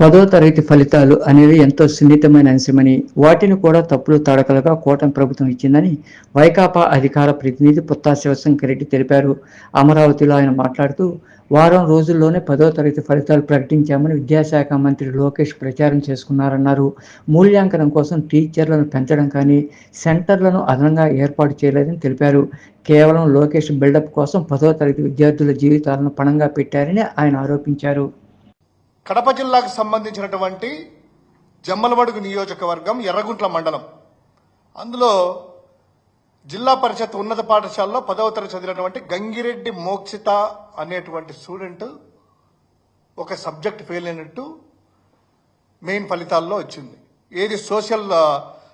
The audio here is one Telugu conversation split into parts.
పదో తరగతి ఫలితాలు అనేవి ఎంతో సున్నితమైన అంశమని వాటిని కూడా తప్పులు తడకలుగా కూటమి ప్రభుత్వం ఇచ్చిందని వైకాపా అధికార ప్రతినిధి పుత్తా శివశంకర్ రెడ్డి తెలిపారు. అమరావతిలో ఆయన మాట్లాడుతూ వారం రోజుల్లోనే పదో తరగతి ఫలితాలు ప్రకటించామని విద్యాశాఖ మంత్రి లోకేష్ ప్రచారం చేసుకున్నారన్నారు. మూల్యాంకనం కోసం టీచర్లను పెంచడం కానీ సెంటర్లను అదనంగా ఏర్పాటు చేయలేదని తెలిపారు. కేవలం లోకేష్ బిల్డప్ కోసం పదో తరగతి విద్యార్థుల జీవితాలను పణంగా పెట్టారని ఆయన ఆరోపించారు. కడప జిల్లాకు సంబంధించినటువంటి జమ్మలమడుగు నియోజకవర్గం ఎర్రగుంట్ల మండలం. అందులో జిల్లా పరిషత్ ఉన్నత పాఠశాలలో పదవ తరగతి చదివినటువంటి గంగిరెడ్డి మోక్షిత అనేటువంటి స్టూడెంట్ ఒక సబ్జెక్ట్ ఫెయిల్ అయినట్టు మెయిన్ ఫలితాల్లో వచ్చింది. ఏది సోషల్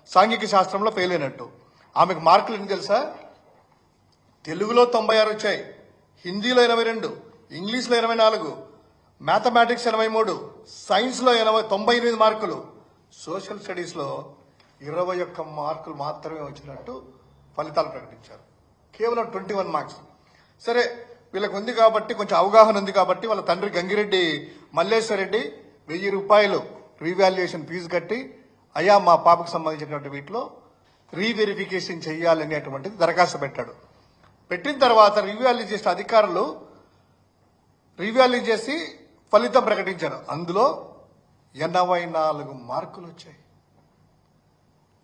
సాంఘిక శాస్త్రంలో ఫెయిల్ అయినట్టు. ఆమెకు మార్కులు ఎన్ని తెలుసా? తెలుగులో తొంభై ఆరు వచ్చాయి. హిందీలో ఎనభై రెండు. ఇంగ్లీష్లో ఎనభై నాలుగు. మ్యాథమెటిక్స్ ఎనభై మూడు సైన్స్లో ఎనభై తొంభై ఎనిమిది మార్కులు. సోషల్ స్టడీస్లో ఇరవై ఒక్క మార్కులు మాత్రమే వచ్చినట్టు ఫలితాలు ప్రకటించారు. కేవలం ట్వంటీ వన్ మార్క్స్. సరే వీళ్ళకు ఉంది కాబట్టి కొంచెం అవగాహన ఉంది కాబట్టి వాళ్ళ తండ్రి గంగిరెడ్డి మల్లేశ్వర రెడ్డి వెయ్యి రూపాయలు రీవాల్యుయేషన్ ఫీజు కట్టి అయ్యా మా పాపకు సంబంధించినటువంటి వీటిలో రీవెరిఫికేషన్ చేయాలనేటువంటిది దరఖాస్తు పెట్టాడు. పెట్టిన తర్వాత రివ్యాల్యూ చేసిన అధికారులు రివ్యాల్యూ చేసి ఫలితం ప్రకటించారు అందులో ఎనభై నాలుగు మార్కులు వచ్చాయి.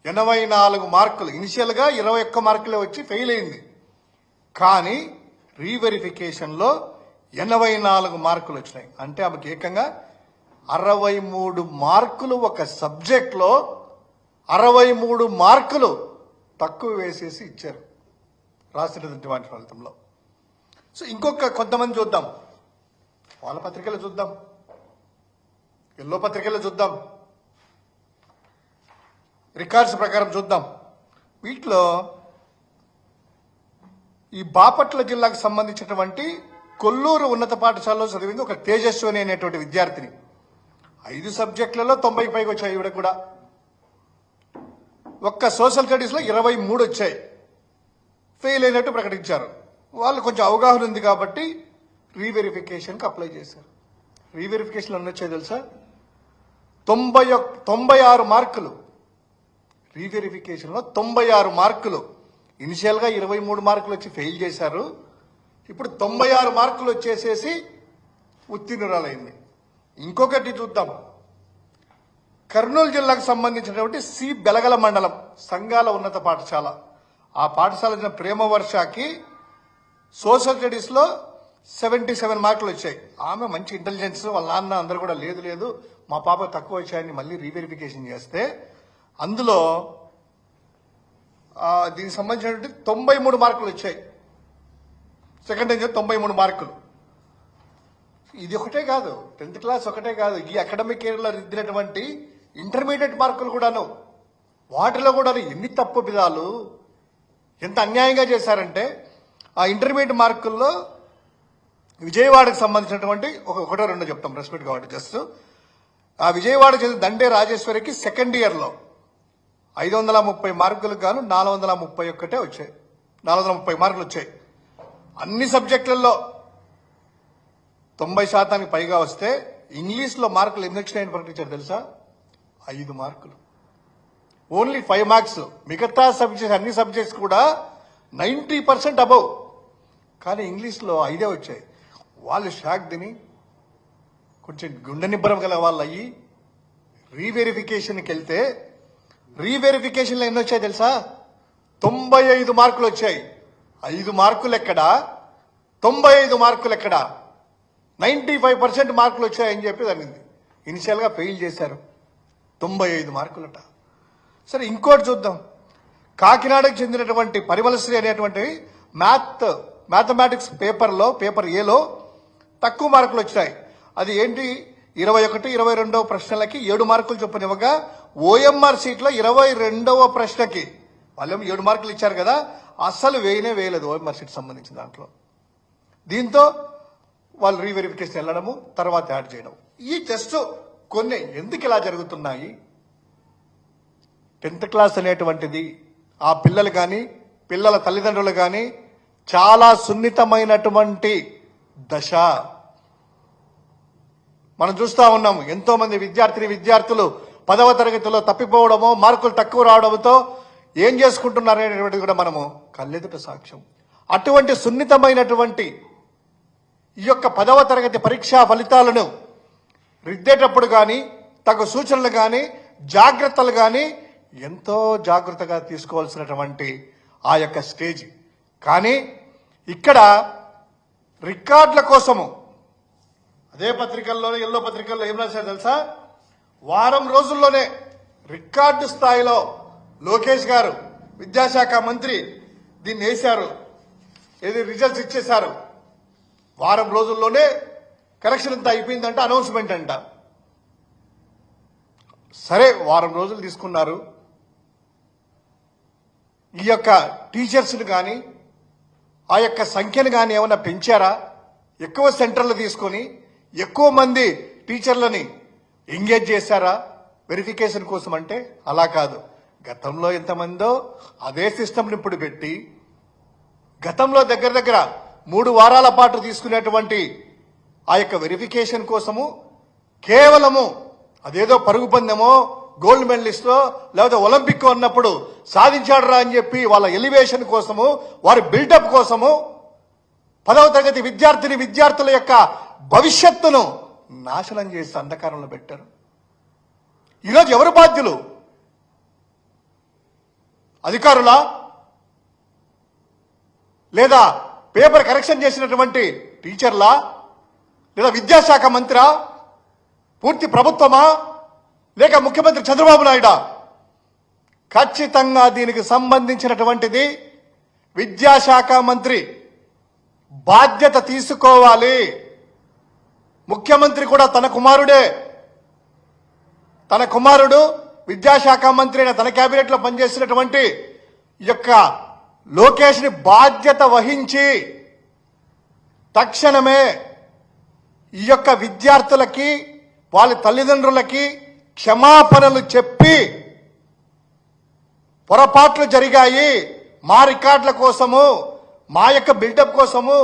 ఎనభై నాలుగు మార్కులు. ఇనిషియల్గా ఇరవై ఒక్క మార్కులే వచ్చి ఫెయిల్ అయింది. కానీ రీవెరిఫికేషన్లో ఎనభై నాలుగు మార్కులు వచ్చినాయి. అంటే ఆమెకి ఏకంగా అరవై మూడు మార్కులు ఒక సబ్జెక్ట్లో అరవై మూడు మార్కులు తక్కువ వేసేసి ఇచ్చారు. రాసినటువంటి వాటి ఫలితంలో. సో ఇంకొక కొంతమంది చూద్దాం. వాళ్ళ పత్రికలు చూద్దాం. ఎల్లో పత్రికలు చూద్దాం. రికార్డ్స్ ప్రకారం చూద్దాం. వీటిలో ఈ బాపట్ల జిల్లాకు సంబంధించినటువంటి కొల్లూరు ఉన్నత పాఠశాలలో చదివింది ఒక తేజస్విని అనేటువంటి విద్యార్థిని. ఐదు సబ్జెక్టులలో తొంభై పైకి వచ్చాయి ఈవిడ కూడా. ఒక్క సోషల్ స్టడీస్లో ఇరవై మూడు వచ్చాయి. ఫెయిల్ అయినట్టు ప్రకటించారు. వాళ్ళు కొంచెం అవగాహన ఉంది కాబట్టి రీవెరిఫికేషన్కి అప్లై చేశారు. రీవెరిఫికేషన్ ఎన్ని వచ్చాయి తెలుసా? తొంభై తొంభై ఆరు మార్కులు. రీవెరిఫికేషన్లో తొంభై ఆరు మార్కులు. ఇనిషియల్గా ఇరవై మూడు మార్కులు వచ్చి ఫెయిల్ చేశారు. ఇప్పుడు తొంభై ఆరు మార్కులు వచ్చేసేసి ఉత్తీర్ణురాలైంది. ఇంకొకటి చూద్దాం. కర్నూలు జిల్లాకు సంబంధించినటువంటి సి బెలగల మండలం సంఘాల ఉన్నత పాఠశాల. ఆ పాఠశాల ప్రేమ వర్షాకి సోషల్ స్టడీస్లో సెవెంటీ సెవెన్ మార్కులు వచ్చాయి. ఆమె మంచి ఇంటెలిజెన్స్ వాళ్ళ నాన్న అందరూ కూడా లేదు లేదు. మా పాప తక్కువ వచ్చాయని మళ్ళీ రీవెరిఫికేషన్ చేస్తే అందులో దీనికి సంబంధించినటువంటి తొంభై మూడు మార్కులు వచ్చాయి. సెకండ్ టైం తొంభై మూడు మార్కులు. ఇది ఒకటే కాదు. టెన్త్ క్లాస్ ఒకటే కాదు. ఈ అకాడమిక్ ఇయర్లో దిద్దినటువంటి ఇంటర్మీడియట్ మార్కులు కూడాను. వాటిలో కూడా ఎన్ని తప్పు విధాలు ఎంత అన్యాయంగా చేశారంటే ఆ ఇంటర్మీడియట్ మార్కుల్లో విజయవాడకు సంబంధించినటువంటి ఒక ఒకటో రెండో చెప్తాం రెస్పెక్ట్ కాబట్టి జస్ట్ ఆ విజయవాడ చెందిన దండే రాజేశ్వరికి సెకండ్ ఇయర్లో ఐదు వందల ముప్పై మార్కులకు గాను నాలుగు వందల ముప్పై ఒక్కటే వచ్చాయి. నాలుగు వందల ముప్పై మార్కులు వచ్చాయి. అన్ని సబ్జెక్టులలో తొంభై శాతానికి పైగా వస్తే ఇంగ్లీష్లో మార్కులు ఎన్ని వచ్చినాయని ప్రకటించారు తెలుసా? ఐదు మార్కులు. ఓన్లీ ఫైవ్ మార్క్స్ మిగతా సబ్జెక్ట్స్ అన్ని సబ్జెక్ట్స్ కూడా నైంటీ పర్సెంట్ అబౌవ్ కానీ ఇంగ్లీష్లో ఐదే వచ్చాయి. వాళ్ళు షాక్ తిని కొంచెం గుండె నిబ్బరం గల వాళ్ళు అయ్యి రీవెరిఫికేషన్కి వెళ్తే రీవెరిఫికేషన్లో ఎన్ని వచ్చాయి తెలుసా? తొంభై ఐదు మార్కులు వచ్చాయి. ఐదు మార్కులు ఎక్కడా తొంభై ఐదు మార్కులు ఎక్కడా నైంటీ ఫైవ్ పర్సెంట్ మార్కులు వచ్చాయని చెప్పి జరిగింది. ఇనిషియల్గా ఫెయిల్ చేశారు. తొంభై ఐదు మార్కులట. సరే ఇంకోటి చూద్దాం. కాకినాడకు చెందినటువంటి పరిమళశ్రీ అనేటువంటి మ్యాథ్ మ్యాథమెటిక్స్ పేపర్లో పేపర్ ఏలో తక్కువ మార్కులు వచ్చినాయి. అది ఏంటి? ఇరవై ఒకటి ఇరవై రెండవ ప్రశ్నలకి ఏడు మార్కులు చొప్పునివ్వగా ఓఎంఆర్ సీట్లో ఇరవై రెండవ ప్రశ్నకి వాళ్ళేమో ఏడు మార్కులు ఇచ్చారు కదా అస్సలు వేయనే వేయలేదు ఓఎంఆర్ సీట్ సంబంధించిన దాంట్లో. దీంతో వాళ్ళు రీవెరిఫికేషన్ వెళ్ళడము తర్వాత యాడ్ చేయడం. ఈ జస్ట్ కొన్ని ఎందుకు ఇలా జరుగుతున్నాయి? టెన్త్ క్లాస్ అనేటువంటిది ఆ పిల్లలు కానీ పిల్లల తల్లిదండ్రులు కానీ చాలా సున్నితమైనటువంటి దశ. మనం చూస్తా ఉన్నాం ఎంతోమంది విద్యార్థిని విద్యార్థులు పదవ తరగతిలో తప్పిపోవడమో మార్కులు తక్కువ రావడంతో ఏం చేసుకుంటున్నారు అనేటువంటిది కూడా మనము కళ్ళెదుట సాక్ష్యం. అటువంటి సున్నితమైనటువంటి ఈ యొక్క పదవ తరగతి పరీక్షా ఫలితాలను రిద్దేటప్పుడు కానీ తగు సూచనలు కానీ జాగ్రత్తలు కానీ ఎంతో జాగ్రత్తగా తీసుకోవాల్సినటువంటి ఆ యొక్క స్టేజ్. కానీ ఇక్కడ రికార్డుల కోసము. అదే పత్రికల్లో ఎల్లో పత్రికల్లో ఏం రాశారు తెలుసా? వారం రోజుల్లోనే రికార్డు స్థాయిలో లోకేష్ గారు విద్యాశాఖ మంత్రి దీన్ని వేశారు. ఏది రిజల్ట్స్ ఇచ్చేశారు. వారం రోజుల్లోనే కరెక్షన్ అంతా అయిపోయిందంట అనౌన్స్మెంట్ అంట. సరే వారం రోజులు తీసుకున్నారు. ఈ యొక్క టీచర్స్ని కానీ ఆ యొక్క సంఖ్యను కానీ ఏమైనా పెంచారా? ఎక్కువ సెంటర్లు తీసుకొని ఎక్కువ మంది టీచర్లని ఎంగేజ్ చేశారా? వెరిఫికేషన్ కోసం అంటే అలా కాదు. గతంలో ఎంతమందో అదే సిస్టమ్ని ఇప్పుడు పెట్టి గతంలో దగ్గర దగ్గర మూడు వారాల పాటు తీసుకునేటువంటి ఆ యొక్క వెరిఫికేషన్ కోసము కేవలము అదేదో పరుగు పందెమో గోల్డ్ మెడలిస్టో లేకపోతే ఒలింపిక్ ఉన్నప్పుడు సాధించాడురా అని చెప్పి వాళ్ళ ఎలివేషన్ కోసము వారి బిల్డప్ కోసము పదవ తరగతి విద్యార్థిని విద్యార్థుల యొక్క భవిష్యత్తును నాశనం చేసి అంధకారంలో పెట్టారు. ఈరోజు ఎవరు బాధ్యులు? అధికారులా? లేదా పేపర్ కరెక్షన్ చేసినటువంటి టీచర్లా? లేదా విద్యాశాఖ మంత్రా పూర్తి ప్రభుత్వమా? లేక ముఖ్యమంత్రి చంద్రబాబు నాయుడా? ఖచ్చితంగా దీనికి సంబంధించినటువంటిది విద్యాశాఖ మంత్రి బాధ్యత తీసుకోవాలి. ముఖ్యమంత్రి కూడా తన కుమారుడే. తన కుమారుడు విద్యాశాఖ మంత్రి అయిన తన క్యాబినెట్లో పనిచేసినటువంటి ఈ యొక్క లోకేష్ని బాధ్యత వహించి తక్షణమే ఈ యొక్క విద్యార్థులకి వాళ్ళ తల్లిదండ్రులకి క్షమాపణలు చెప్పి పొరపాట్లు జరిగాయి. మా రికార్డుల కోసము మా యొక్క బిల్డప్ కోసము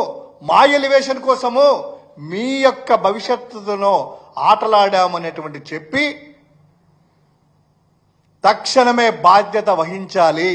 మా ఎలివేషన్ కోసము మీ యొక్క భవిష్యత్తును ఆటలాడామనేటువంటి చెప్పి తక్షణమే బాధ్యత వహించాలి.